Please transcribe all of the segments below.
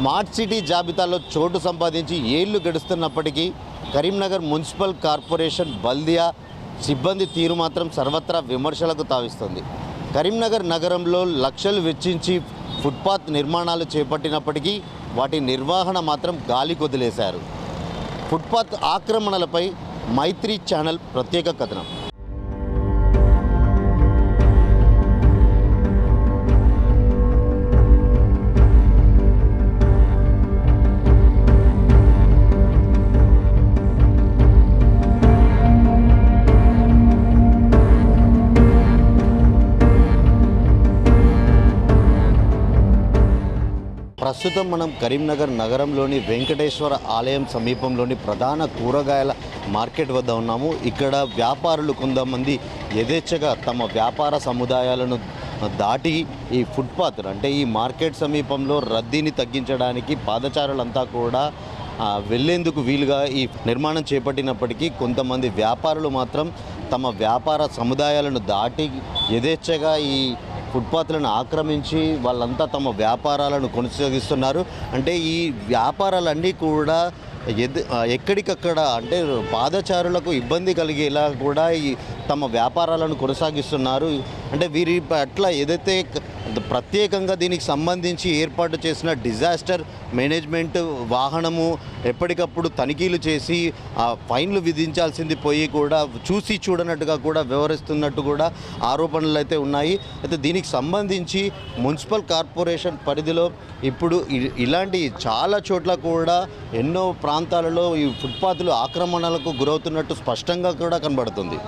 Smart city జాబితాలో చోటు సంపాదించి ఏళ్ళు గడుస్తున్నప్పటికీ కరీంనగర్ మున్సిపల్ కార్పొరేషన్ బల్దియా సిబ్బంది తీరు మాత్రం సర్వత్రా విమర్శలకు తావిస్తుంది. కరీంనగర్ నగరంలో లక్షలు వెచ్చించి ఫుట్పాత్ నిర్మాణాలు చేపట్టినప్పటికీ వాటి నిర్వహణ మాత్రం గాలి కొదిలేశారు. ఫుట్పాత్ ఆక్రమణలపై మైత్రి ఛానల్ ప్రత్యేక కథనం. ప్రస్తుతం మనం కరీంనగర్ నగరంలోని వెంకటేశ్వర ఆలయం సమీపంలోని ప్రధాన కూరగాయల మార్కెట్ వద్ద ఉన్నాము. ఇక్కడ వ్యాపారులు కొంతమంది యథేచ్ఛగా తమ వ్యాపార సముదాయాలను దాటి ఈ ఫుట్పాత్ అంటే ఈ మార్కెట్ సమీపంలో రద్దీని తగ్గించడానికి పాదచారులంతా కూడా వెళ్ళేందుకు వీలుగా ఈ నిర్మాణం చేపట్టినప్పటికీ కొంతమంది వ్యాపారులు మాత్రం తమ వ్యాపార సముదాయాలను దాటి యథేచ్ఛగా ఈ ఫుట్పాత్లను ఆక్రమించి వాళ్ళంతా తమ వ్యాపారాలను కొనసాగిస్తున్నారు. అంటే ఈ వ్యాపారాలన్నీ కూడా ఎద్ ఎక్కడికక్కడ అంటే పాదచారులకు ఇబ్బంది కలిగేలా కూడా ఈ తమ వ్యాపారాలను కొనసాగిస్తున్నారు. అంటే వీరి పట్ల ఏదైతే ప్రత్యేకంగా దీనికి సంబంధించి ఏర్పాటు చేసిన డిజాస్టర్ మేనేజ్మెంట్ వాహనము ఎప్పటికప్పుడు తనిఖీలు చేసి ఆ ఫైన్లు విధించాల్సింది పోయి కూడా చూసి చూడనట్టుగా కూడా వ్యవహరిస్తున్నట్టు కూడా ఆరోపణలు అయితే ఉన్నాయి. అయితే దీనికి సంబంధించి మున్సిపల్ కార్పొరేషన్ పరిధిలో ఇప్పుడు ఇలాంటి చాలా చోట్ల కూడా ఎన్నో ప్రాంతాలలో ఈ ఫుట్పాత్లు ఆక్రమణలకు గురవుతున్నట్టు స్పష్టంగా కూడా కనబడుతుంది.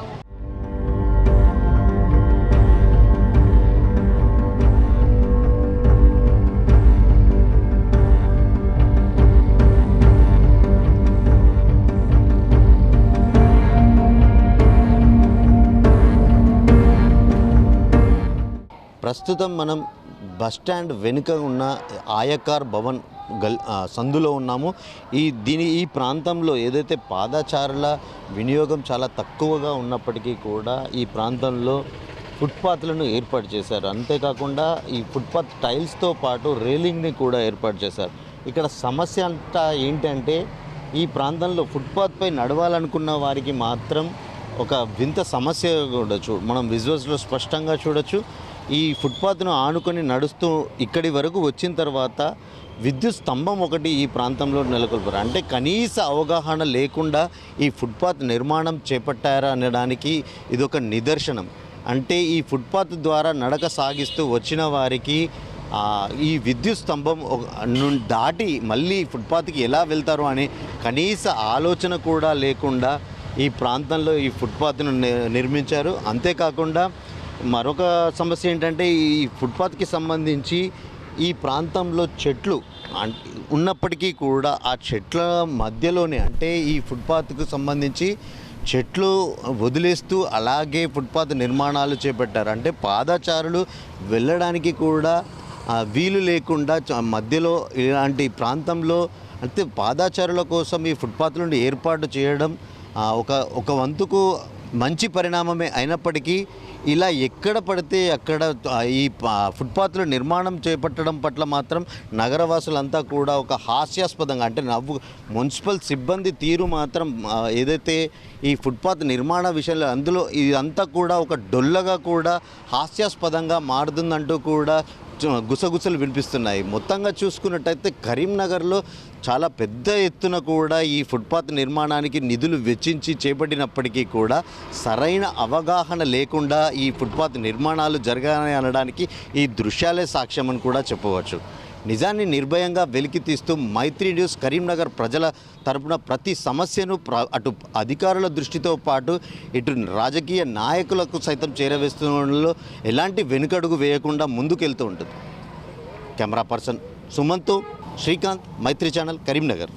ప్రస్తుతం మనం బస్ స్టాండ్ వెనుక ఉన్న ఆయకార్ భవన్ గల్ సందులో ఉన్నాము. ఈ దీని ఈ ప్రాంతంలో ఏదైతే పాదచారుల వినియోగం చాలా తక్కువగా ఉన్నప్పటికీ కూడా ఈ ప్రాంతంలో ఫుట్పాత్లను ఏర్పాటు చేశారు. అంతేకాకుండా ఈ ఫుట్పాత్ టైల్స్తో పాటు రేలింగ్ని కూడా ఏర్పాటు చేశారు. ఇక్కడ సమస్య అంతా ఏంటంటే ఈ ప్రాంతంలో ఫుట్పాత్పై నడవాలనుకున్న వారికి మాత్రం ఒక వింత సమస్య చూడ మనం విజువల్స్లో స్పష్టంగా చూడొచ్చు. ఈ ఫుట్పాత్ను ఆనుకొని నడుస్తూ ఇక్కడి వరకు వచ్చిన తర్వాత విద్యుత్ స్తంభం ఒకటి ఈ ప్రాంతంలో నెలకొల్పారు. అంటే కనీస అవగాహన లేకుండా ఈ ఫుట్పాత్ నిర్మాణం చేపట్టారా అనడానికి ఇదొక నిదర్శనం. అంటే ఈ ఫుట్పాత్ ద్వారా నడక సాగిస్తూ వచ్చిన వారికి ఈ విద్యుత్ స్తంభం నుండి దాటి మళ్ళీ ఫుట్పాత్కి ఎలా వెళ్తారు అనే కనీస ఆలోచన కూడా లేకుండా ఈ ప్రాంతంలో ఈ ఫుట్పాత్ను ని- నిర్మించారు. అంతేకాకుండా మరొక సమస్య ఏంటంటే ఈ ఫుట్పాత్కి సంబంధించి ఈ ప్రాంతంలో చెట్లు ఉన్నప్పటికీ కూడా ఆ చెట్ల మధ్యలోనే అంటే ఈ ఫుట్పాత్కు సంబంధించి చెట్లు వదిలేస్తూ అలాగే ఫుట్పాత్ నిర్మాణాలు చేపట్టారు. అంటే పాదచారులు వెళ్ళడానికి కూడా వీలు లేకుండా మధ్యలో ఇలాంటి ప్రాంతంలో అంటే పాదాచారుల కోసం ఈ ఫుట్పాత్ నుండి ఏర్పాటు చేయడం ఒక ఒక వంతుకు మంచి పరిణామమే అయినప్పటికీ ఇలా ఎక్కడ పడితే అక్కడ ఈ ఫుట్పాత్లు నిర్మాణం చేపట్టడం పట్ల మాత్రం నగరవాసులంతా కూడా ఒక హాస్యాస్పదంగా అంటే నవ్వు మున్సిపల్ సిబ్బంది తీరు మాత్రం ఏదైతే ఈ ఫుట్పాత్ నిర్మాణ విషయంలో అందులో ఇదంతా కూడా ఒక డొల్లగా కూడా హాస్యాస్పదంగా మారుతుందంటూ కూడా గుసగుసలు వినిపిస్తున్నాయి. మొత్తంగా చూసుకున్నట్టయితే కరీంనగర్లో చాలా పెద్ద ఎత్తున కూడా ఈ ఫుట్పాత్ నిర్మాణానికి నిధులు వెచ్చించి చేపట్టినప్పటికీ కూడా సరైన అవగాహన లేకుండా ఈ ఫుట్పాత్ నిర్మాణాలు జరగాలని అనడానికి ఈ దృశ్యాలే సాక్ష్యం అని కూడా చెప్పవచ్చు. నిజాన్ని నిర్భయంగా వెలికితీస్తూ మైత్రి న్యూస్ కరీంనగర్ ప్రజల తరపున ప్రతి సమస్యను అటు అధికారుల దృష్టితో పాటు ఇటు రాజకీయ నాయకులకు సైతం చేరవేస్తుండడంలో ఎలాంటి వెనుకడుగు వేయకుండా ముందుకెళ్తూ ఉంటుంది. Camera person Sumanth Srikanth Maithri channel Karimnagar.